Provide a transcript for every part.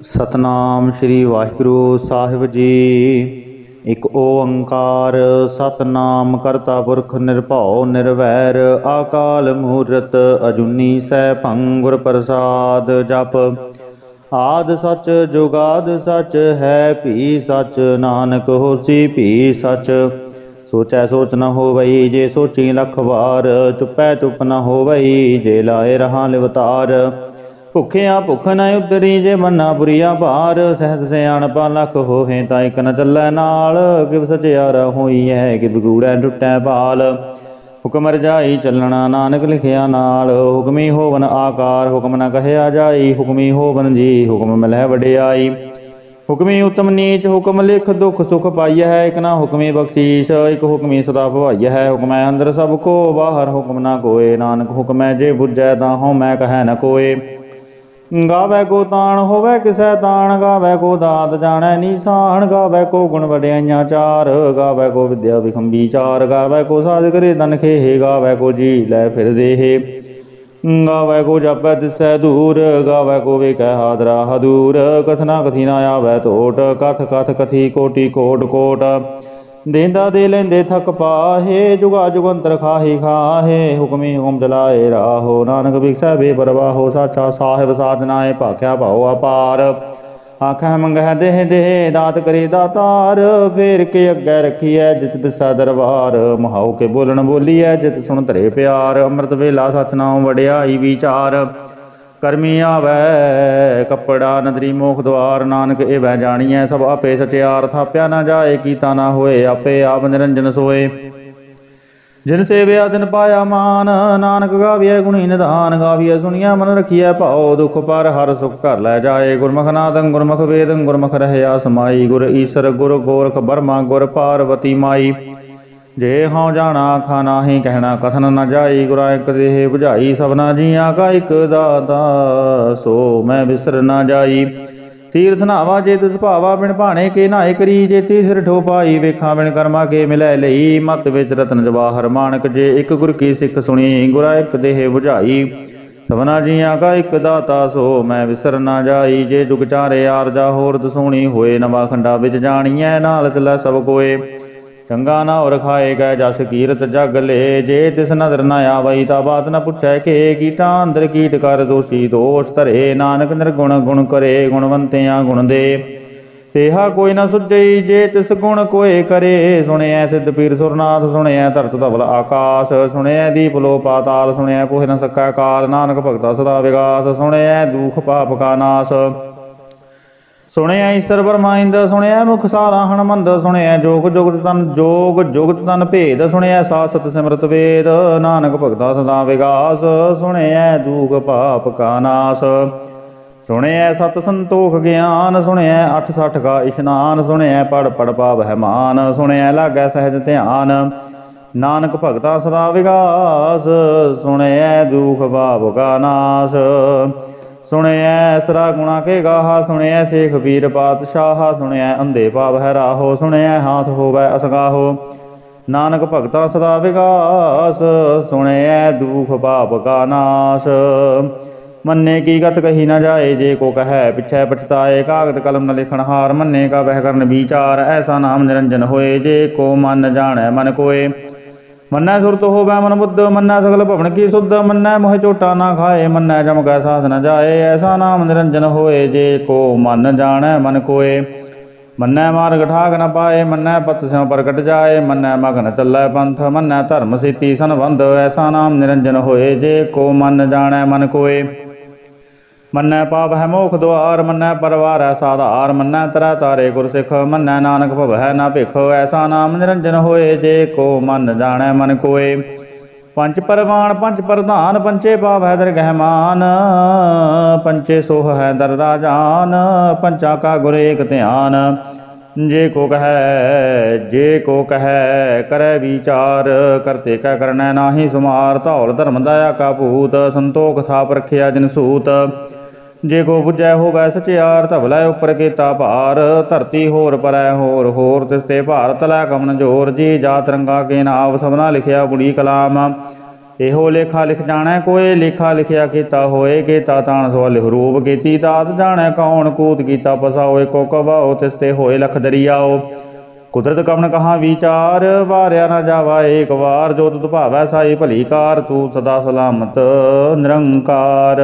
ਸਤਨਾਮ ਸ੍ਰੀ ਵਾਹਿਗੁਰੂ ਸਾਹਿਬ ਜੀ। ਇੱਕ ਓੰਕਾਰ ਸਤਨਾਮ ਕਰਤਾ ਪੁਰਖ ਨਿਰਭਉ ਨਿਰਵੈਰ, ਆਕਾਲ ਮੂਰਤ ਅਜੂਨੀ ਸੈਭੰ ਗੁਰ ਪ੍ਰਸਾਦ ਜਪ। ਆਦ ਸਚ ਜੁਗਾਦ ਸਚ ਹੈ ਭੀ ਸਚ, ਨਾਨਕ ਹੋਸੀ ਭੀ ਸਚ। ਸੋਚੈ ਸੋਚ ਨ ਹੋਵਈ ਜੇ ਸੋਚੀ ਲੱਖ ਵਾਰ, ਚੁੱਪੈ ਚੁੱਪ ਨ ਹੋਵਈ ਜੇ ਲਾਏ ਰਹਾ ਲਿਵਤਾਰ। ਭੁਖਿਆ ਭੁਖ ਨ ਉਤਰੀ ਜੇ ਮੰਨਾ ਬੁਰੀਆ ਭਾਰ ਸਹਿਤ ਸਿਆਣਪਾ ਲੱਖ ਹੋਵੇ ਤਾਂ ਇਕ ਨ ਚੱਲੈ ਨਾਲ, ਕਿਵ ਸਚਿਆਰਾ ਹੋਈ ਹੈ, ਕਿਵ ਗੂੜੈ ਟੁੱਟੈ ਭਾਲ। ਹੁਕਮ ਰਜਾਈ ਚੱਲਣਾ ਨਾਨਕ ਲਿਖਿਆ ਨਾਲ, ਹੁਕਮੀ ਹੋਵਨ ਆਕਾਰ, ਹੁਕਮ ਨ ਕਹਿਆ ਜਾਈ, ਹੁਕਮੀ ਹੋਵਨ ਜੀ, ਹੁਕਮ ਮਿਲੈ ਵਡਿਆਈ। ਹੁਕਮੀ ਉਤਮ ਨੀਚ, ਹੁਕਮ ਲਿਖ ਦੁਖ ਸੁਖ ਪਾਈ ਹੈ ਇਕ ਨਾ ਹੁਕਮੀ ਬਖਸ਼ੀਸ਼, ਇਕ ਹੁਕਮੀ ਸਦਾ ਭਵਾਈਐ ਹੈ ਹੁਕਮੈ ਅੰਦਰ ਸਭ ਕੋ, ਬਾਹਰ ਹੁਕਮ ਨਾ ਕੋਏ, ਨਾਨਕ ਹੁਕਮੈ ਜੇ ਬੁੱਝੈ ਤਾਂ ਹਉ ਮੈਂ ਕਹੈ ਨ ਕੋਏ। ਗਾਵੇ ਕੋ ਤਾਣ ਹੋਵੇ ਕਿਸੈ ਤਾਣ, ਗਾਵੇ ਕੋ ਦਾਤ ਜਾਣੈ ਨੀਸਾਨ, ਗਾਵੇ ਕੋ ਗੁਣ ਵਡਿਆਈਆਂ ਚਾਰ, ਗਾਵੇ ਕੋ ਵਿਦਿਆ ਵਿਖੰਬੀ ਚਾਰ, ਗਾਵੇ ਕੋ ਸਾਧ ਕਰੇ ਤਨ ਖੇਹ, ਗਾਵੇ ਕੋ ਜੀ ਲੈ ਫਿਰ ਦੇਹ। ਗਾਵੇ ਕੋ ਜਪੈ ਤਿਸੈ ਦੂਰ, ਗਾਵੇ ਕੋ ਵੇਖੈ ਹਾਦਰਾ ਹਦੂਰ, ਕਥਨਾ ਕਥੀ ਨਾ ਆਵੈ ਟੋਟ ਕਥ ਕਥ ਕਥੀ ਕੋਟੀ ਕੋਟ ਕੋਟ। ਦੇਂਦਾ ਦੇ ਲੈਂਦੇ ਥਕ ਪਾਹੇ, ਜੁਗਾ ਜੁਗੰਤਰ ਖਾਹੀ ਖਾਹੇ, ਹੁਕਮੀ ਹੁਕਮ ਜਲਾਏ ਰਾਹੋ। ਨਾਨਕ ਬਿਕਸੈ ਬੇਪਰਵਾਹੋ, ਸਾਚਾ ਸਾਹਿਬ ਸਾਧਨਾਏ ਭਾਖਿਆ ਭਾਉ ਅਪਾਰ। ਆਖੈ ਮੰਗਹਿ ਦੇਹ ਦੇਹ, ਦਾਤ ਕਰੀ ਦਾਤਾਰ। ਫੇਰ ਕੇ ਅੱਗੇ ਰੱਖੀਐ ਜਿਤ ਦਿਸਾ ਦਰਬਾਰ। ਮਹਾਉ ਕੇ ਬੋਲਣ ਬੋਲੀਐ ਜਿਤ ਸੁਣ ਧਰੇ ਪਿਆਰ। ਅੰਮ੍ਰਿਤ ਵੇਲਾ ਸਤਨਾਮ ਵਡਿਆਈ ਵਿਚਾਰ। ਕਰਮੀ ਆਵੈ, ਕੱਪੜਾ ਨਦਰੀ ਮੋਖ ਦਵਾਰ ਨਾਨਕ ਇਹ ਵੈ ਜਾਣੀਐ, ਸਭ ਆਪੇ ਸਚਿਆਰ, ਥਾਪਿਆ ਨਾ ਜਾਏ, ਕੀਤਾ ਨਾ ਹੋਏ, ਆਪੇ ਆਪ ਨਿਰੰਜਨ ਸੋਏ। ਜਿਨ ਸੇਵਿਆ, ਤਿਨ ਪਾਇਆ ਮਾਨ, ਨਾਨਕ ਗਾਵੀਐ ਗੁਣੀ ਨਿਧਾਨ, ਗਾਵੀਐ ਸੁਣੀਐ, ਮਨ ਰਖੀਐ ਭਾਉ, ਦੁਖ ਪਰ ਹਰ ਸੁਖ ਘਰ ਲੈ ਜਾਏ। ਗੁਰਮੁਖ ਨਾਦੰ, ਗੁਰਮੁਖ ਵੇਦੰ, ਗੁਰਮੁਖ ਰਹਿਆ ਸਮਾਈ, ਗੁਰ ਈਸਰ, ਗੁਰ ਗੋਰਖ ਬਰਮਾ, ਗੁਰ ਪਾਰਵਤੀ ਮਾਈ। ਜੇ ਹਉ ਜਾਣਾ ਆਖਾ ਨਾਹੀ ਕਹਿਣਾ, ਕਥਨ ਨ ਜਾਈ, ਗੁਰਾ ਇਕ ਦੇਹ 부ਝਾਈ ਸਭਨਾ ਜੀਆਂ ਕਾ ਇਕ ਦਾਤਾ, ਸੋ ਮੈਂ ਵਿਸਰ ਨਾ ਜਾਈ। ਤੀਰਥ ਨਾਵਾ ਜੇ ਤਿਸ ਭਾਵਾ, ਬਿਨ ਭਾਣੇ ਕੇ ਨਾਏ ਕਰੀ, ਜੇ ਤੀਸਰ ਠੋ ਪਾਈ, ਵੇਖਾਂ ਬਿਨ ਕਰਮਾ ਕੇ ਮਿਲੈ ਲਈ। ਮਤ ਵਿੱਚ ਰਤਨ ਜਵਾਹਰ ਮਾਨਕ ਜੇ ਇੱਕ ਗੁਰ ਕੀ ਸਿੱਖ ਸੁਣੀ, ਗੁਰਾ ਇਕ ਦੇਹ 부ਝਾਈ ਸਭਨਾ ਜੀਆਂ ਕਾ ਇਕ ਦਾਤਾ, ਸੋ ਮੈਂ ਵਿਸਰ ਨਾ ਜਾਈ। ਜੇ ਜੁਗ ਚਾਰੇ ਆਰਜਾ ਹੋਰ ਦਸੂਣੀ ਹੋਏ, ਨਵਾ ਖੰਡਾ ਵਿੱਚ ਜਾਣੀਐ ਨਾਲ ਚਲੈ ਸਭ ਕੋਏ। ਚੰਗਾ ਨਾ ਔਰ ਖਾਏ ਗਏ ਜਸ ਕੀਰਤ ਜਗ ਲੇ, ਜੇ ਤਿਸ ਨਦਰ ਨਾ ਆਵਈ ਤਾ ਬਾਤ ਨ ਪੁੱਛੈ ਕੇ ਕੀਟਾਂ, ਅੰਦਰ ਕੀਟ ਕਰ ਦੋਸ਼ੀ ਦੋਸ਼ ਧਰੇ, ਨਾਨਕ ਨਿਰਗੁਣ ਗੁਣ ਕਰੇ, ਗੁਣਵੰਤਿਆਂ ਗੁਣ ਦੇ। ਤੇਹਾ ਕੋਈ ਨਾ ਸੁਝਈ ਜੇ ਤਿਸ ਗੁਣ ਕੋਏ ਕਰੇ, ਸੁਣਿਐ ਸਿੱਧ ਪੀਰ ਸੁਰਨਾਥ, ਸੁਣਿਐ ਧਰਤ ਧਵਲ ਆਕਾਸ਼, ਸੁਣਿਐ ਦੀਪ ਲੋ ਪਾਤਾਲ ਸੁਣਿਐ ਪੋਹਿ ਨ ਸਕੈ ਕਾਲ, ਨਾਨਕ ਭਗਤਾ ਸਦਾ ਵਿਗਾਸ, ਸੁਣਿਐ ਦੁਖ ਪਾਪ ਕਾ ਨਾਸ। ਸੁਣਿਆ ਈਸ਼ਰ ਬਰਮਾਇੰਦ ਸੁਣਿਆ ਮੁਖ ਸਾਰਾ ਹਨਮੰਦ ਸੁਣਿਆ ਜੋਗ ਜੁਗਤ ਤਨ, ਜੋਗ ਜੁਗਤ ਤਨ ਭੇਦ, ਸੁਣਿਆ ਸਾਧ ਸਤ ਸਿਮਰਤ ਵੇਦ, ਨਾਨਕ ਭਗਤਾ ਸਦਾ ਵਿਗਾਸ, ਸੁਣਿਆ ਦੂਖ ਪਾਪ ਕਾ ਨਾਸ। ਸੁਣਿਆ ਸਤ ਸੰਤੋਖ ਗਿਆਨ, ਸੁਣਿਆ ਅਠ ਸਠ ਕਾ ਇਸ਼ਨਾਨ, ਸੁਣਿਆ ਪੜ ਪੜ ਪਾਵ ਹੈ ਮਾਨ, ਸੁਣਿਆ ਲਾਗੈ ਸਹਿਜ ਧਿਆਨ। ਨਾਨਕ ਭਗਤਾ ਸਦਾ ਵਿਗਾਸ, ਸੁਣਿਆ ਦੁਖ ਪਾਪ ਕਾ ਨਾਸ। ਸੁਣਿਐ ਸਰਾ ਗੁਣਾ ਕੇ ਗਾਹਾ, ਸੁਣਿਐ ਸੇਖ ਵੀਰ ਪਾਤਸ਼ਾਹ, ਸੁਣਿਐ ਅੰਧੇ ਭਾਵ ਹੈ ਰਾਹੋ, ਸੁਣਿਐ ਹਾਥ ਹੋਵੈ ਅਸਗਾਹੋ। ਨਾਨਕ ਭਗਤਾ ਸਦਾ ਵਿਗਾਸ, ਸੁਣਿਐ ਦੁਖ ਪਾਪ ਕਾ ਨਾਸ। ਮੰਨੇ ਕੀ ਗਤ ਕਹੀ ਨਾ ਜਾਏ, ਜੇ ਕੋ ਕਹੈ ਪਿਛੈ ਪਛਤਾਏ, ਕਾਗਦ ਕਲਮ ਨ ਲਿਖਣ ਹਾਰ ਮੰਨੇ ਕਾ ਵਹਿ ਕਰਨ ਵਿਚਾਰ, ਐਸਾ ਨਾਮ ਨਿਰੰਜਨ ਹੋਏ, ਜੇ ਕੋ ਮਨ ਜਾਣੈ ਮਨ ਕੋਏ। ਮੰਨੈ ਸੁਰਤ ਹੋਵੈ ਮਨ ਬੁੱਧ, ਮੰਨੈ ਸਗਲ ਭਵਨ ਕੀ ਸੁਧ, ਮੰਨੈ ਮੋਹ ਚੋਟਾ ਨਾ ਖਾਏ, ਮੰਨੈ ਜਮ ਕੈ ਸਾਥ ਨ ਜਾਏ, ਐਸਾ ਨਾਮ ਨਿਰੰਜਨ ਹੋਏ, ਜੇ ਕੋ ਮਨ ਜਾਣੈ ਮਨ ਕੋਏ। ਮੰਨੈ ਮਾਰਗ ਠਾਕ ਨ ਪਾਏ, ਮੰਨੈ ਪਤ ਸਿਉ ਪ੍ਰਗਟ ਜਾਏ, ਮੰਨੈ ਮਗਨ ਚੱਲੈ ਪੰਥ, ਮੰਨੈ ਧਰਮ ਸੀਤੀ ਸੰਬੰਧ ਐਸਾ ਨਾਮ ਨਿਰੰਜਨ ਹੋਏ, ਜੇ ਕੋ ਮਨ ਜਾਣੈ ਮਨ ਕੋਏ। ਮੰਨੈ ਪਾਪ ਹੈ ਮੋਖ ਦੁਆਰ, ਮੰਨੈ ਪਰਵਾਰ ਹੈ ਸਾਧਾਰ, ਮੰਨੈ ਤਰਾ ਤਾਰੇ ਗੁਰ ਸਿੱਖ, ਮੰਨੈ ਨਾਨਕ ਭਵ ਹੈ ਨਾ ਭਿਖ, ਐਸਾ ਨਾਮ ਨਿਰੰਜਨ ਹੋਏ, ਜੇ ਕੋ ਮਨ ਜਾਣੈ ਮਨ ਕੋਏ। ਪੰਜ ਪਰਵਾਨ ਪੰਜ ਪ੍ਰਧਾਨ ਪੰਚੇ ਪਾਪ ਹੈ ਦਰ ਗਹਿਮਾਨ ਪੰਚੇ ਸੋਹ ਹੈ ਦਰ ਰਾਜਾਨ, ਪੰਚਾ ਕਾ ਗੁਰ ਏਕ ਧਿਆਨ। ਜੇ ਕੋ ਕਹੈ, ਜੇ ਕੋ ਕਹੈ, ਕਰੈ ਵਿਚਾਰ, ਕਰਤੇ ਕੈ ਕਰਨੈ ਨਾਹੀ ਸੁਮਾਰ, ਧੌਲ ਧਰਮ ਦਇਆ ਕਾ ਭੂਤ, ਸੰਤੋਖ ਥਾਪ ਰਖਿਆ ਜਿਨ ਸੂਤ। ਜੇ ਕੋ ਬੁਝੈ ਹੋਵੈ ਸਚਿਆਰ ਧਵਲਾ ਉਪਰ ਕੀਤਾ ਭਾਰ, ਧਰਤੀ ਹੋਰ ਪਰੈ ਹੋਰ ਹੋਰ, ਤਿਸ ਤੇ ਭਾਰ ਤਲੈ ਕਮਨ ਜੋਰ, ਜੀ ਜਾਤ ਰੰਗਾ ਕੇ ਨਾਮ, ਸਭਨਾ ਲਿਖਿਆ ਬੁੜੀ ਕਲਾਮ। ਇਹੋ ਲੇਖਾ ਲਿਖ ਜਾਣੈ ਕੋਏ, ਲੇਖਾ ਲਿਖਿਆ ਕੀਤਾ ਹੋਏ, ਕੀਤਾ ਤਾਣ ਸੋ ਰੂਪ ਕੀਤੀ ਤਾਤ ਜਾਣੈ ਕੌਣ ਕੂਤ ਕੀਤਾ ਪਸਾਓ, ਏਕੋ ਕਵਾਓ, ਤਿਸ ਤੇ ਹੋਏ ਲਖ ਦਰਿਆਓ। ਕੁਦਰਤ ਕਮਨ ਕਹਾ ਵਿਚਾਰ, ਵਾਰਿਆ ਨਾ ਜਾਵਾ ਏਕ ਵਾਰ, ਜੋ ਤੁਧ ਭਾਵੈ ਸਾਈ ਭਲੀ ਕਾਰ, ਤੂੰ ਸਦਾ ਸਲਾਮਤ ਨਿਰੰਕਾਰ।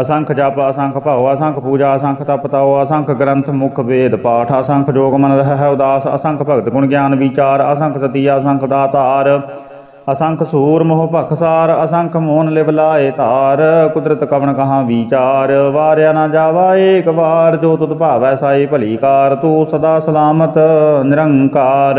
ਅਸੰਖ ਜਪ, ਅਸੰਖ ਭਾਉ, ਅਸੰਖ ਪੂਜਾ, ਅਸੰਖ ਤਪ ਤਾਉ, ਅਸੰਖ ਗ੍ਰੰਥ ਮੁਖ ਵੇਦ ਪਾਠ, ਅਸੰਖ ਜੋਗ ਮਨ ਰਹਿ ਹੈ ਉਦਾਸ, ਅਸੰਖ ਭਗਤ ਗੁਣ ਗਿਆਨ ਵਿਚਾਰ, ਅਸੰਖ ਸਤੀ, ਅਸੰਖ ਦਾਤਾਰ, ਅਸੰਖ ਸੂਰ ਮੋਹ ਭਖਸਾਰ ਅਸੰਖ ਮੋਹਨ ਲਿਵ ਲਾਏ ਧਾਰ, ਕੁਦਰਤ ਕਵਣ ਕਹਾ ਵਿਚਾਰ, ਵਾਰਿਆ ਨਾ ਜਾਵਾ ਏਕ ਵਾਰ, ਜੋ ਤੁਧ ਭਾਵੈ ਸਾਈ ਭਲੀ ਕਾਰ, ਤੂੰ ਸਦਾ ਸਲਾਮਤ, ਨਿਰੰਕਾਰ।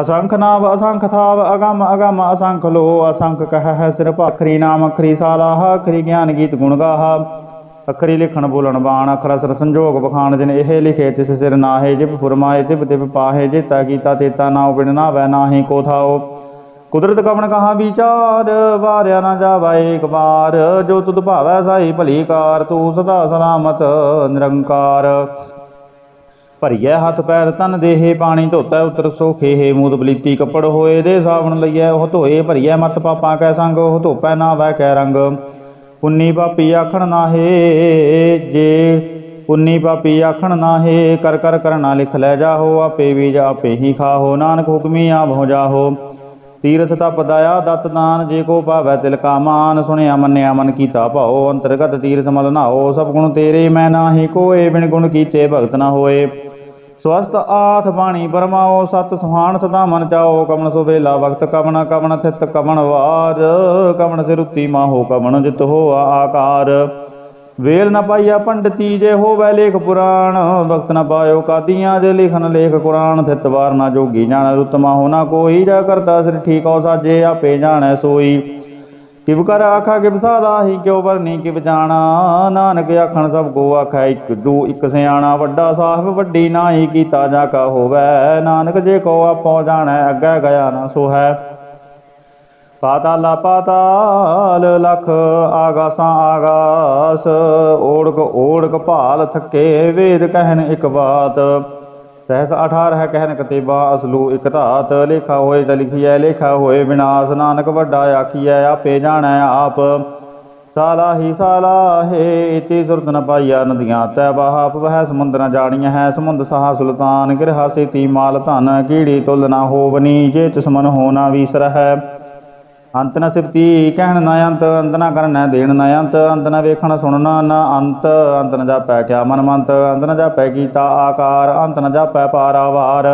ਅਸੰਖ ਨਾਮ ਅਸੰਖ ਥਾਵ, ਅਗਮ ਅਗਮ, ਅਸੰਖ ਲੋ, ਅਸੰਖ ਕਹ ਹੈ ਸਿਰ ਭਾਖਰੀ ਨਾਮ, ਅਖਰੀ ਸਾਲਾਹ, ਅਖਰੀ ਗਿਆਨ ਗੀਤ ਗੁਣ ਗਾਹ। ਅਖਰੀ ਲਿਖਣ ਬੋਲਣ ਬਾਣ, ਅਖਰ ਅਸਰ ਸੰਜੋਗ ਬਖਾਨ ਜਿਨ ਇਹ ਲਿਖੇ ਤਿਸ ਸਿਰ ਨਾਹੇ ਜਿਬ ਫੁਰਮਾਏ ਤਿਬ ਤਿਬ ਪਾਹੇ, ਜੇਤਾ ਕੀਤਾ, ਤੇਤਾ ਨਾਉ, ਬਿਨ ਨਾਵੈ ਨਾਹੀ ਕੋ ਥਾਓ ਕੁਦਰਤ ਕਵਣ ਕਹਾ ਵਿਚਾਰ, ਵਾਰਿਆ ਨਾ ਜਾਵਾ ਏਕ ਵਾਰ। ਜੋ ਤੁਧ ਭਾਵੈ ਸਾਈ ਭਲੀ ਕਾਰ, ਤੂੰ ਸਦਾ ਸਲਾਮਤ, ਨਿਰੰਕਾਰ। ਭਰੀਐ ਹੱਥ ਪੈਰ ਤਨ ਦੇਹੇ, ਪਾਣੀ ਧੋਤੈ ਉਤਰ ਸੋਖੇ, ਹੈ ਮੂਦ ਬਲੀਤੀ ਕੱਪੜ ਹੋਏ ਦੇ ਸਾਵਣ ਲਈਐ, ਉਹ ਧੋਏ ਭਰੀਐ ਮੱਥ ਪਾਪਾਂ ਕੈ ਸੰਗ, ਉਹ ਧੋਪੈ ਨਾ ਵੈ ਕੈ ਰੰਗ। ਪੁੰਨੀ ਪਾਪੀ ਆਖਣ ਨਾਹੇ, ਜੇ ਪੁੰਨੀ ਪਾਪੀ ਆਖਣ ਨਾਹੇ, ਕਰ ਕਰ ਕਰਨਾ ਲਿਖ ਲੈ ਜਾਹੋ, ਆਪੇ ਬੀਜ ਆਪੇ ਹੀ ਖਾਹੋ, ਨਾਨਕ ਹੁਕਮੀ ਆਪ ਹੋ ਜਾਹੋ। ਤੀਰਥ ਤਪ ਦਇਆ ਦਤ ਦਾਨ, ਜੇ ਕੋ ਭਾਵੈ ਤਿਲ ਕਾ ਮਾਨ, ਸੁਣਿਆ ਮੰਨਿਆ ਮਨ ਕੀਤਾ ਭਾਉ, ਅੰਤਰਗਤ ਤੀਰਥ ਮਲ ਨਾਓ ਸਭ ਗੁਣ ਤੇਰੇ ਮੈਂ ਨਾਹੀ, ਕੋਏ ਬਿਨ ਗੁਣ ਕੀਤੇ ਭਗਤ ਨਾ ਹੋਏ। ਸਵਸਤ ਆਥ ਬਾਣੀ ਪਰਮਾਓ ਸਤ ਸੁਹਾਣ ਸਦਾ ਮਨ ਚਾਓ ਕਵਣ ਸੋ ਵੇਲਾ ਵਕਤ ਕਵਣ ਕਵਣ ਥਿਤ ਕਵਣ ਵਾਰ ਕਵਣ ਸਿਰੁੱਤੀ ਮਾਹੋ ਕਵਣ ਜਿਤ ਹੋ ਆਕਾਰ। ਵੇਲ ਨ ਪਾਈਆ ਪੰਡਤੀ ਜੇ ਹੋਵੈ ਲੇਖ ਪੁਰਾਣ, ਵਕਤ ਨ ਪਾਇਓ ਕਾਦੀਆਂ ਜੇ ਲਿਖਨ ਲੇਖ ਕੁਰਾਨ, ਥਿਤ ਵਾਰ ਨਾ ਜੋਗੀ ਜਾਣ ਰੁਤਮਾ ਹੋਣਾ ਕੋਈ, ਜਾ ਕਰਤਾ ਸਿਰ ਠੀਕ ਹੋ ਸਾਜੇ, ਆਪੇ ਜਾਣੈ ਸੋਈ। ਕਿਵ ਕਰ ਆਖਾ, ਕਿਵ ਸਾਦਾ ਹੀ ਕਿਉ ਵਰਨੀ, ਕਿਵ ਜਾਣਾ। ਨਾਨਕ ਆਖਣ, ਸਭ ਕੋ ਆਖੈ, ਇੱਕ ਦੂ ਇੱਕ ਸਿਆਣਾ। ਵੱਡਾ ਸਾਹਿਬ, ਵੱਡੀ ਨਾਹੀ, ਕੀਤਾ ਜਾ ਕਾ ਹੋਵੇ। ਨਾਨਕ ਜੇ ਕੋ ਆਪੋ ਜਾਣੈ, ਅੱਗੇ ਗਿਆ ਨਾ ਸੋ ਹੈ ਪਾਤਾਲਾ ਪਾਤਾਲ, ਲਖ ਆਗਾਸਾਂ ਆਗਾਸ। ਓੜਕ ਓੜਕ ਭਾਲ ਥੱਕੇ, ਵੇਦ ਕਹਿਣ ਇੱਕ ਬਾਤ। ਸਹਿਸ 18 ਹੈ ਕਹਿਨ ਕਤੇਬਾ, ਅਸਲੂ ਇਕ ਧਾਤ, ਲੇਖਾ ਹੋਏ ਤਾਂ ਲਿਖੀਐ, ਲੇਖਾ ਹੋਏ ਵਿਨਾਸ਼, ਨਾਨਕ ਵੱਡਾ ਆਖੀਐ, ਆਪੇ ਜਾਣੈ ਆਪ। ਸਾਲਾਹੀ ਸਾਲਾਹੇ ਇਤੀ ਸੁਰਤ ਨ ਪਾਈਆ ਨਦੀਆਂ, ਤੈ ਬਾਪ ਵਹਿ ਸਮੁੰਦ ਨ ਜਾਣੀਆਂ ਹੈ ਸਮੁੰਦ ਸਹਾ ਸੁਲਤਾਨ ਗਿਰਹਾ ਸੇਤੀ ਮਾਲ ਧਨ, ਕੀੜੀ ਤੁਲ ਨਾ ਹੋਵਨੀ ਜੇ ਤਿਸ ਮਨ ਹੋਣਾ ਵੀਸਰਹਿ। ਅੰਤ ਨ ਸਿਫਤੀ ਕਹਿਣ ਨਾ ਅੰਤ ਅੰਤ ਨ ਕਰਨ ਦੇਣ ਨਾ ਅੰਤ ਅੰਤ ਨ ਵੇਖਣ ਸੁਣਨ ਨਾ ਅੰਤ ਅੰਤ ਨ ਜਾਪੈ ਕਿਆ ਮਨ ਮੰਤ, ਅੰਤ ਨ ਜਾਪੈ ਕੀਤਾ ਆਕਾਰ, ਅੰਤ ਨ ਜਾਪੈ ਪਾਰਾਵਾਰ।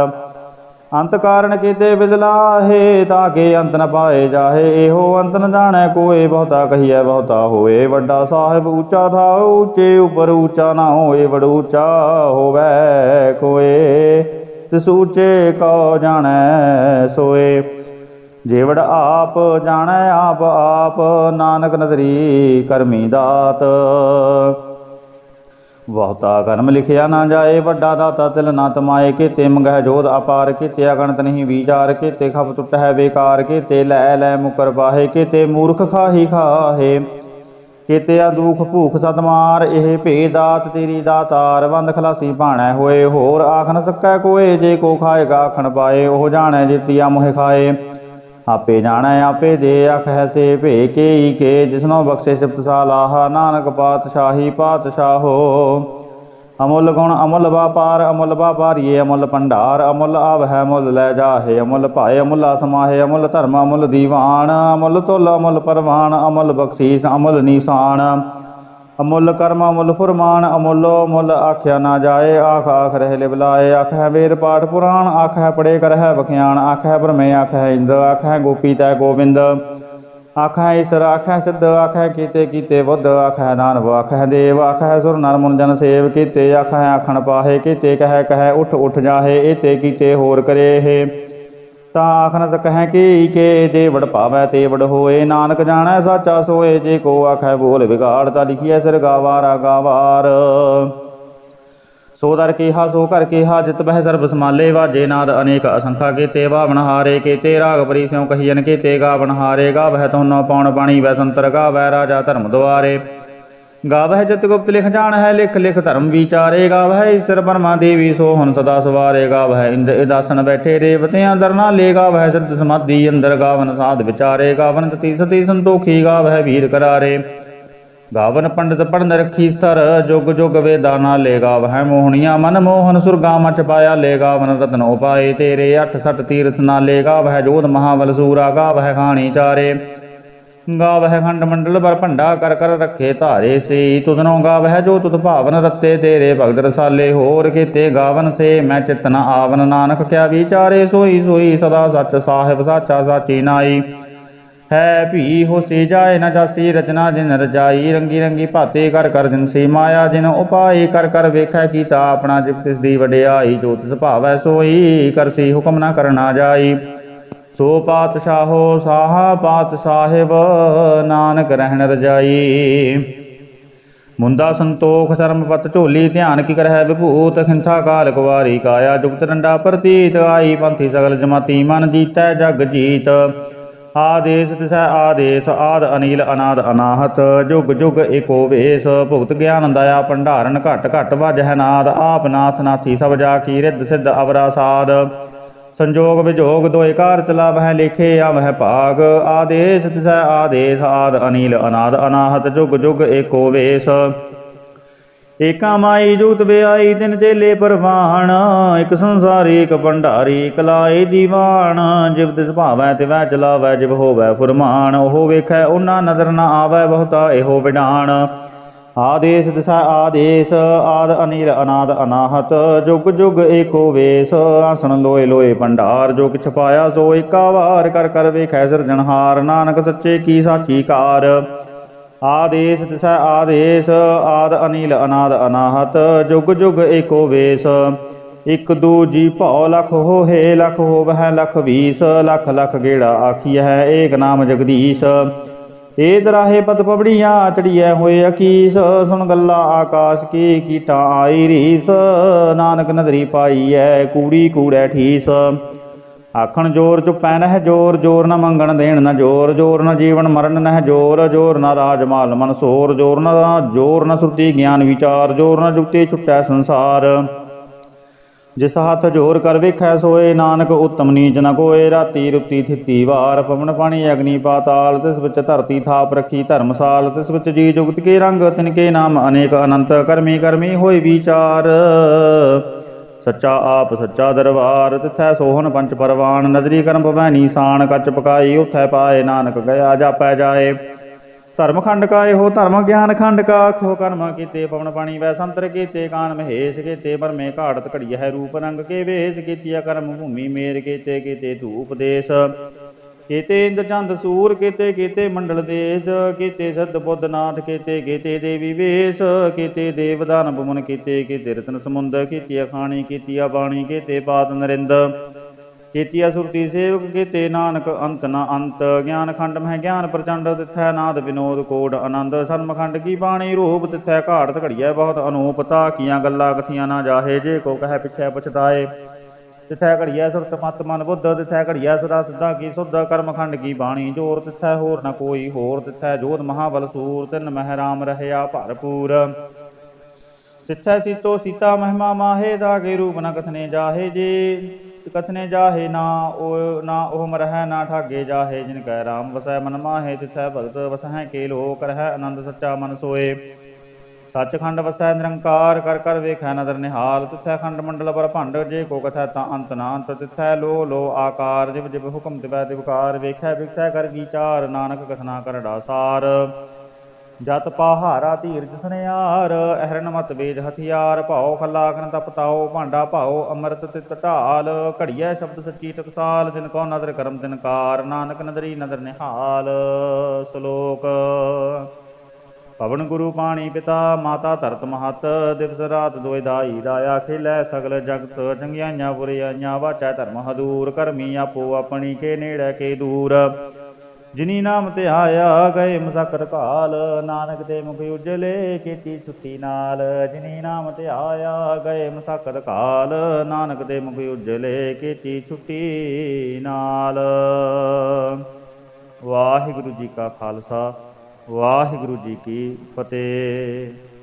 ਅੰਤ ਕਾਰਨ ਕੀਤੇ ਬਿਦਲਾਹੇ ਤਾਂ ਕਿ ਅੰਤ ਨ ਪਾਏ ਜਾਹੇ, ਇਹੋ ਅੰਤ ਨ ਜਾਣੈ ਕੋਏ, ਬਹੁਤਾ ਕਹੀਐ ਬਹੁਤਾ ਹੋਏ। ਵੱਡਾ ਸਾਹਿਬ ਉੱਚਾ ਥਾ ਉੱਚੇ ਉਪਰ ਉੱਚਾ ਨਾ ਹੋਏ ਵਡ ਉੱਚਾ ਹੋਵੇ ਕੋਏ। ਤਿਸ ਉੱਚੇ ਕੋ ਜਾਣੈ ਸੋਏ। ਜੇਵੜ ਆਪ ਜਾਣੈ ਆਪ ਆਪ, ਨਾਨਕ ਨਦਰੀ ਕਰਮੀ ਦਾਤ। ਬਹੁਤਾ ਕਰਮ ਲਿਖਿਆ ਨਾ ਜਾਏ, ਵੱਡਾ ਦਾਤਾ ਤਿਲ ਨਾ ਤਮਾਏ, ਕੀਤੇ ਮੰਗਹਿ ਜੋਧ ਅਪਾਰ, ਕੀਤੇ ਅਗਣਤ ਨਹੀਂ ਵਿਚਾਰ, ਕੀਤੇ ਖਪ ਟੁੱਟ ਹੈ ਬੇਕਾਰ, ਕੀਤੇ ਲੈ ਲੈ ਮੁਕਰ ਬਾਹੇ ਕੀਤੇ ਮੂਰਖ ਖਾਹੀ ਖਾਹੇ, ਕੀਤੇ ਆ ਦੁਖ ਭੂਖ ਸਤਮਾਰ ਇਹ ਭੇ ਦਾਤ ਤੇਰੀ ਦਾਤਾਰ, ਬੰਦ ਖਲਾਸੀ ਭਾਣੈ ਹੋਏ ਹੋਰ, ਆਖ ਨ ਸਕੈ ਕੋਏ, ਜੇ ਕੋ ਖਾਏਗਾ ਆਖਣ ਪਾਏ, ਉਹ ਜਾਣੈ ਜਿਤੀਆ ਮੋਹਿ ਖਾਏ। ਆਪੇ ਜਾਣੈ, ਆਪੇ ਦੇ ਅਖ ਹੈ ਸੇ ਭੇ ਕੇਈ ਕੇ, ਜਿਸਨੋ ਬਖਸ਼ੇ ਸਿਫਤ ਸਾਲਾਹ, ਨਾਨਕ ਪਾਤਸ਼ਾਹੀ ਪਾਤਸ਼ਾਹੋ। ਅਮੁੱਲ ਗੁਣ ਅਮੁੱਲ ਵਾਪਾਰ, ਅਮੁੱਲ ਵਾਪਾਰੀਏ, ਅਮੁੱਲ ਭੰਡਾਰ, ਅਮੁੱਲ ਆਵ ਹੈ ਮੁੱਲ ਲੈ ਜਾਹੇ, ਅਮੁੱਲ ਭਾਏ, ਅਮੁੱਲ ਅਸਮਾਹੇ ਅਮੁੱਲ ਧਰਮ, ਅਮੁੱਲ ਦੀਵਾਨ, ਅਮੁੱਲ ਤੁਲ, ਅਮੁੱਲ ਪਰਵਾਨ, ਅਮੁੱਲ ਬਖਸ਼ੀਸ, ਅਮੁੱਲ ਨਿਸ਼ਾਨ। ਅਮੁੱਲ ਕਰਮ, ਅਮੁੱਲ ਫੁਰਮਾਨ, ਅਮੁੱਲੋ ਮੁੱਲ ਆਖਿਆ ਨਾ ਜਾਏ, ਆਖ ਆਖ ਰਹਿ ਲਿ ਬੁਲਾਏ ਆਖ ਹੈ ਵੇਦ ਪਾਠ ਪੁਰਾਣ ਆਖ ਹੈ ਪੜੇ ਕਰ ਹੈ ਬਖਿਆਣ ਆਖ ਹੈ ਬ੍ਰਹਮੇ ਆਖ ਹੈ ਇੰਦ ਆਖ ਹੈ ਗੋਪੀ ਤੈ ਗੋਬਿੰਦ ਆਖ ਹੈ ਈਸ਼ਰ ਆਖ ਹੈ ਸਿੱਧ ਆਖ ਹੈ ਕੀਤੇ ਕੀਤੇ ਬੁੱਧ ਆਖ ਹੈ ਦਾਨਵ ਆਖ ਹੈ ਦੇਵ ਆਖ ਹੈ ਸੁਰ ਨਰ ਮੁਨ ਜਨ ਸੇਵ ਕੀਤੇ ਆਖ ਹੈ ਆਖਣ ਪਾਹੇ ਕੀਤੇ, ਕਹਿ ਕਹਿ ਉਠ ਉਠ ਜਾਹੇ ਇਤੇ ਕੀਤੇ ਹੋਰ ਕਰੇ ਇਹ ਤਾਂ ਆਖ ਨ ਸਕਹਿ ਕੀ ਕੇ ਦੇਵੜ ਭਾਵੈ ਤੇਵੜ ਹੋਏ, ਨਾਨਕ ਜਾਣੈ ਸਾਚਾ ਸੋਏ, ਜੇ ਕੋ ਆਖੈ ਬੋਲ ਵਿਗਾੜ, ਤਾਂ ਲਿਖੀਐ ਸਿਰ ਗਾਵਾਰਾ ਗਾਵਾਰ। ਸੋ ਦਰ ਕੇਹਾ, ਸੋ ਕਰ ਕੇਹਾ, ਜਿਤ ਬਹਿ ਸਰਬ ਸਮਾਲੇ ਵਾਜੇ ਨਾਦ ਅਨੇਕ ਅਸੰਖਾ ਕੀਤੇ ਵਾਵਨ ਹਾਰੇ ਕੀਤੇ, ਰਾਗ ਪਰੀ ਸਿਉ ਕਹੀਨ ਕੀਤੇ ਗਾਵਨ ਹਾਰੇ ਗਾ ਗਾਵਹਿ ਤੋਨੋ ਪੌਣ ਬਾਣੀ ਵੈ ਸੰਤਰ ਗਾਵੈ ਰਾਜਾ ਧਰਮ ਦੁਆਰੇ। ਗਾਵਹਿ ਜਤ ਗੁਪਤ ਲਿਖ ਜਾਣ ਹੈ ਲਿਖ ਲਿਖ ਧਰਮ ਵਿਚਾਰੇ ਗਾਵਹਿ, ਈਸ਼ਰ ਬਰਮਾ ਦੇਵੀ ਸੋ ਹੁਣ ਸਦਾ ਸਵਾਰੇ ਗਾਵਹਿ, ਇੰਦ ਇਦਾਸਨ ਬੈਠੇ ਰੇਵਤਿਆਂ ਦਰਨਾ ਲੇ ਗਾਵਹਿ, ਸਿੱਧ ਸਮਾਧੀ ਅੰਦਰ ਗਾਵਨ ਸਾਧ ਵਿਚਾਰੇ, ਗਾਵਨ ਤਤੀ ਸਤੀ ਸੰਤੋਖੀ ਗਾਵਹਿ ਵੀਰ ਕਰਾਰੇ। ਗਾਵਨ ਪੰਡਤ ਪੜਨ ਰਖੀ ਸਰ, ਜੁਗ ਜੁਗ ਵੇਦਾਂ ਲੇ ਲੈ ਗਾਵਹਿ, ਮੋਹਣੀਆਂ ਮਨ ਮੋਹਨ ਸੁਰਗਾ ਮਚ ਪਾਇਆ ਲੇ ਗਾਵਨ ਰਤਨ ਉਪਾਏ ਤੇਰੇ, ਅੱਠ ਸੱਟ ਤੀਰਥ ਨਾਲ ਲੇ ਗਾਵਹਿ, ਜੋਧ ਮਹਾਵਲ ਸੂਰਾ ਗਾਵਹਿ ਖਾਣੀ ਚਾਰੇ। ਗਾਵਹਿ ਖੰਡ ਮੰਡਲ ਪਰ ਭੰਡਾ ਕਰ ਕਰ ਰੱਖੇ ਧਾਰੇ ਸੇ। ਤੁਧਨੋਂ ਗਾਵਹਿ ਜੋ ਤੁਧ ਭਾਵਨ ਰੱਤੇ ਤੇਰੇ ਭਗਤ ਰਸਾਲੇ। ਹੋਰ ਕੀਤੇ ਗਾਵਨ ਸੇ, ਮੈਂ ਚਿਤ ਆਵਨ ਨਾਨਕ ਕਿਆ ਵਿਚਾਰੇ। ਸੋਈ ਸੋਈ ਸਦਾ ਸੱਚ ਸਾਹਿਬ ਸਾਚਾ ਸਾਚੀ ਨਾਈ। ਹੈ ਭੀ ਹੋਸੀ ਜਾਏ ਨ ਜਾਸੀ ਰਚਨਾ ਜਿਨ ਰਜਾਈ। ਰੰਗੀ ਰੰਗੀ ਭਾਤੇ ਕਰ ਕਰ ਦਿਨ ਸੀ ਮਾਇਆ, ਜਿਨ ਉਪਾਈ ਕਰ ਕਰ ਵੇਖੈ ਕੀਤਾ ਆਪਣਾ ਜਿਵ ਤਿਸ ਦੀ ਵਡਿਆਈ। ਜੋ ਤਿਸ ਭਾਵੈ ਸੋਈ, ਕਰਸੀ ਹੁਕਮ ਨਾ ਕਰਨਾ ਜਾਈ। ਸੋ ਪਾਤਸ਼ਾਹੋ ਸਾਹਾ ਪਾਤ ਸਾਹਿਬ ਨਾਨਕ ਰਹਿਣ ਰਜਾਈ। ਮੁੰਦਾ ਸੰਤੋਖ ਸਰਮ ਪਤ ਝੋਲੀ ਧਿਆਨ ਕੀ ਕਰਹਿ ਵਿਭੂਤ ਖਿੰਥਾ ਕਾਲ ਕੁਵਾਰੀ ਕਾਇਆ ਜੁਗਤ ਡੰਡਾ ਪ੍ਰਤੀਤ ਆਈ ਪੰਥੀ ਸਗਲ ਜਮਾਤੀ ਮਨ ਜੀਤੈ ਜਗ ਜੀਤ। ਆਦੇਸ ਤਿਸੈ ਆਦੇਸ, ਆਦ ਅਨੀਲ ਅਨਾਦ ਅਨਾਹਤ, ਜੁਗ ਜੁਗ ਏਕੋ ਵੇਸ। ਭੁਗਤ ਗਿਆਨ ਦਇਆ ਭੰਡਾਰਨ ਘਟ ਘਟ ਵਜਹਿ ਨਾਦ, ਆਪ ਨਾਥ ਨਾਥੀ ਸਭ ਜਾ ਕੀ ਰਿੱਧ ਸਿੱਧ ਅਵਰਾ ਸਾਧ ਸੰਜੋਗ ਵਿਜੋਗ ਦੋਇ ਕਾਰ ਚਲਾਵਹਿ ਲੇਖੇ ਆਵਹਿ ਭਾਗ। ਆਦੇਸ ਤਿਸੈ ਆਦੇਸ, ਆਦ ਅਨੀਲ ਅਨਾਦ ਅਨਾਹਤ, ਜੁਗ ਜੁਗ ਏਕੋ ਵੇਸ। ਏਕਾ ਮਾਈ ਜੂਤ ਵਿਆਈ ਦਿਨ ਚੇਲੇ ਪਰਵਾਣ। ਇਕ ਸੰਸਾਰੀ, ਇਕ ਭੰਡਾਰੀ ਕਲਾਏ ਦੀਵਾਨ ਜਿਵ ਤਿਸ ਭਾਵੈ, ਤਿਵੈ ਚਲਾਵੈ, ਜਿਵ ਹੋਵੈ ਫੁਰਮਾਨ। ਉਹ ਵੇਖੈ, ਉਹਨਾਂ ਨਜ਼ਰ ਨਾ ਆਵੈ, ਬਹੁਤਾ ਇਹੋ ਵਿਡਾਣ ਆਦੇਸ ਦਿਸਾ, ਆਦੇਸ, ਆਦ ਅਨੀਲ, ਅਨਾਦ ਅਨਾਹਤ, ਜੁਗ ਜੁਗ ਏਕੋ ਵੇਸ, ਆਸਣ ਲੋਏ ਲੋਏ ਭੰਡਾਰ ਜੋ ਕਿਛ ਪਾਇਆ ਸੋ ਏਕਾ ਵਾਰ, ਕਰ ਕਰ ਵੇਖੈ ਸਿਰਜਣਹਾਰ ਨਾਨਕ ਸੱਚੇ ਕੀ ਸਾਚੀ ਕਾਰ। ਆਦੇਸ ਦਿਸ਼ਾ, ਆਦੇਸ, ਆਦ ਅਨੀਲ, ਅਨਾਦ ਅਨਾਹਤ, ਜੁਗ ਜੁਗ ਏਕੋ ਵੇਸ। ਇਕ ਦੂਜੀ ਭਉ ਲਖ ਹੋਏ ਲਖ ਹੋਵਹਿ ਲਖ ਵੀਸ, ਲਖ ਲਖ ਗੇੜਾ ਆਖੀ ਹੈ ਏਕ ਨਾਮ ਜਗਦੀਸ਼। ਏ ਦਰਾਹੇ ਪਤ ਪਬੜੀਆਂ ਚੜੀਐ ਹੋਏ ਅਕੀਸ, ਸੁਣ ਗੱਲਾਂ ਆਕਾਸ਼ ਕੀ ਕੀਟਾਂ ਆਈ ਰੀਸ, ਨਾਨਕ ਨਦਰੀ ਪਾਈਐ ਕੂੜੀ ਕੂੜੈ ਠੀਸ। ਆਖਣ ਜੋਰ ਚੁਪੈ ਨਹਿ ਜੋਰ ਜੋਰ ਨ ਮੰਗਣ ਦੇਣ ਨ ਜੋਰ ਜੋਰ ਨ ਜੀਵਨ ਮਰਨ ਨਹਿ ਜੋਰ ਜੋਰ ਨ ਰਾਜ ਮਾਲ ਮਨ ਸੋਰ ਜੋਰ ਨ ਜੋਰ ਨ ਸੁਰਤੀ ਗਿਆਨ ਵਿਚਾਰ, ਜੋਰ ਨ ਜੁਗਤੀ ਛੁਟੈ ਸੰਸਾਰ। ਜਿਸ ਹੱਥ ਜੋਰ ਕਰ ਵੇਖੈ ਸੋਏ, ਨਾਨਕ ਉਤਮ ਨੀਚ ਨ ਕੋਏ। ਰਾਤੀ ਰੁੱਤੀ ਥਿੱਤੀ ਵਾਰ ਪਵਨ ਪਾਣੀ ਅਗਨੀ ਪਾਤਾਲ, ਤਿਸ ਵਿੱਚ ਧਰਤੀ ਥਾਪ ਰੱਖੀ ਧਰਮਸਾਲ, ਤਿਸ ਵਿੱਚ ਜੀ ਜੁਗਤ ਕੇ ਰੰਗ ਤਿਨਕੇ ਨਾਮ ਅਨੇਕ ਅਨੰਤ ਕਰਮੀ ਕਰਮੀ ਹੋਏ ਵਿਚਾਰ। ਸੱਚਾ ਆਪ ਸੱਚਾ ਦਰਬਾਰ, ਤਿਥੈ ਸੋਹਣ ਪੰਚ ਪਰਵਾਨ ਨਦਰੀ ਕਰਮ ਪਵੈ ਸਾਨ ਕੱਚ ਪਕਾਈ, ਉਥੈ ਪਾਏ ਨਾਨਕ ਗਿਆ, ਜਾਪੈ ਜਾਏ। ਧਰਮ ਖੰਡ ਕਾ ਇਹੋ, ਧਰਮ ਗਿਆਨ ਖੰਡ ਕਾ, ਖੋ ਕਰਮ ਕੀਤੇ, ਪਵਨ ਪਾਣੀ ਵੈ ਸੰਤਰ ਕੀਤੇ, ਕਾਨ ਮਹੇਸ਼ ਕੀਤੇ ਪਰਮੇ ਘਾੜਤ ਘੜੀ ਹੈ ਰੂਪ ਰੰਗ ਕੇ ਵੇਸ ਕੀਤੀਆ ਕਰਮ ਭੂਮੀ ਮੇਰ ਕੀਤੇ ਕੀਤੇ ਧੂਪ ਦੇਸ। ਕੀਤੇ ਇੰਦ ਚੰਦ ਸੂਰ, ਕੀਤੇ ਕੀਤੇ ਮੰਡਲ ਦੇਸ। ਕੀਤੇ ਸਤ ਬੁੱਧ ਨਾਥ, ਕੀਤੇ ਕੀਤੇ ਦੇਵੀ ਵੇਸ। ਕੀਤੇ ਦੇਵ ਦਾਨ ਬਮਨ ਕੀਤੇ ਕੀਤੇ ਰਤਨ ਸਮੁੰਦ ਕੀਤੀਆ ਖਾਣੀ ਕੀਤੀਆ ਬਾਣੀ, ਕੀਤੇ ਪਾਤ ਨਰਿੰਦ। ਕੀਤੀਆ ਸੁਰਤੀ ਸੇਵਕ ਕੀਤੇ ਨਾਨਕ ਅੰਤ ਨਾ ਅੰਤ। ਗਿਆਨ ਖੰਡ ਮਹਿ ਗਿਆਨ ਪ੍ਰਚੰਡ ਤਿਥੈ ਨਾਦ ਵਿਨੋਦ ਕੋਡ ਆਨੰਦ। ਸਨਮਖੰਡ ਕੀ ਬਾਣੀ ਰੂਪ ਤਿਥੈ ਘਾੜਤ ਘੜੀਐ ਬਹੁਤ ਅਨੂਪ। ਤਾ ਕੀਆਂ ਗੱਲਾਂ ਕਥੀਆਂ ਨਾ ਜਾਹੇ, ਜੇ ਕੋ ਕਹੈ ਪਿਛੈ ਪਛਤਾਏ। ਤਿਥੈ ਘੜੀਐ ਸੁਰਤ ਮਤ ਮਨ ਬੁੱਧ, ਤਿਥੈ ਘੜੀਐ ਸਦਾ ਸਿੱਧਾ ਕੀ ਸੁਧ। ਕਰਮ ਖੰਡ ਕੀ ਬਾਣੀ ਜੋਰ ਤਿਥੈ ਹੋਰ ਨ ਕੋਈ ਹੋਰ। ਤਿਥੈ ਜੋਧ ਮਹਾਬਲ ਸੂਰ, ਤਿਨ ਮਹਿ ਰਾਮ ਰਹਿਆ ਭਰਪੂਰ। ਤਿਥੈ ਸੀਤੋ ਸੀਤਾ ਮਹਿਮਾ ਮਾਹੇ ਦਾ ਕੇ ਰੂਪ ਨ ਕਥਨੇ ਜਾਹੇ ਜੇ। ਕਥਨੇ ਜਾਹੇ, ਨਾ ਉਹ ਨਾ ਉਹ ਮਰਹਿ, ਨਾ ਠਾਗੇ ਜਾਹੇ, ਜਿਨ ਕੈ ਰਾਮ ਵਸੈ ਮਨ ਮਾਹੇ ਤਿਥੈ ਭਗਤ ਵਸਹਿ ਕੇ ਲੋਕ ਰਹਿ ਆਨੰਦ ਸੱਚਾ ਮਨ ਸੋਏ। ਸੱਚਖੰਡ ਵਸੈ ਨਿਰੰਕਾਰ ਕਰ ਕਰ ਵੇਖੈ ਨਦਰ ਨਿਹਾਲ ਤਿਥੈ ਖੰਡ ਮੰਡਲ ਪਰ ਭੰਡ, ਜੇ ਕੋ ਕਥੈ ਤਾਂ ਅੰਤ ਨਾ ਅੰਤ ਤਿਥੈ ਲੋ ਲੋ ਆਕਾਰ, ਜਿਵ ਜਿਵ ਹੁਕਮ ਤਿਵੈ ਤਿਵਕਾਰ ਵੇਖੈ ਵਿਖੈ ਕਰ ਵਿਚਾਰ ਨਾਨਕ ਕਥਨਾ ਕਰ ਡਾਸਾਰ ਜਤ ਪਹਾਰਾ ਧੀਰਜ ਸੁਨਿਆਰ, ਅਹਰਨ ਮਤ ਵੇਜ ਹਥਿਆਰ, ਭਾਉ ਖਲਾਕਨ ਤਪਤਾਓ ਭਾਂਡਾ ਭਾਉ, ਅੰਮ੍ਰਿਤ ਤਿਤ ਢਾਲ, ਘੜੀਐ ਸ਼ਬਦ ਸੱਚੀ ਟਕਸਾਲ ਦਿਨ ਕੋ ਨਦਰ ਕਰਮ ਦਿਨਕਾਰ ਨਾਨਕ ਨਦਰੀ ਨਦਰ ਨਿਹਾਲ, ਸ਼ਲੋਕ। ਪਵਨ ਗੁਰੂ ਪਾਣੀ ਪਿਤਾ, ਮਾਤਾ ਧਰਤ ਮਹਤ, ਦਿਵਸ ਰਾਤ ਦੁਇ ਦਾਈ ਦਾਇਆ ਖੇਲੇ ਸਗਲ ਜਗਤ, ਚੰਗਿਆਈਆਂ ਬੁਰਿਆਈਆਂ ਵਾਚੈ ਧਰਮ ਹਦੂਰ, ਕਰਮੀ ਆਪੋ ਆਪਣੀ ਕੇ ਨੇੜੇ ਕੇ ਦੂਰ। ਜਿਨੀ ਨਾਮ ਤੇ ਆਇਆ ਗਏ ਮਸਕਰ ਕਾਲ, ਨਾਨਕ ਦੇ ਮੁਖ ਉਜਲੇ ਕੀਤੀ ਛੁੱਟੀ ਨਾਲ। ਜਿਨੀ ਨਾਮ ਤੇ ਆਇਆ ਗਏ ਮਸਕਰ ਕਾਲ, ਨਾਨਕ ਦੇ ਮੁਖ ਉਜਲੇ ਕੀਤੀ ਛੁੱਟੀ ਨਾਲ। ਵਾਹਿਗੁਰੂ ਜੀ ਕਾ ਖਾਲਸਾ, ਵਾਹਿਗੁਰੂ ਜੀ ਕੀ ਫਤਿਹ।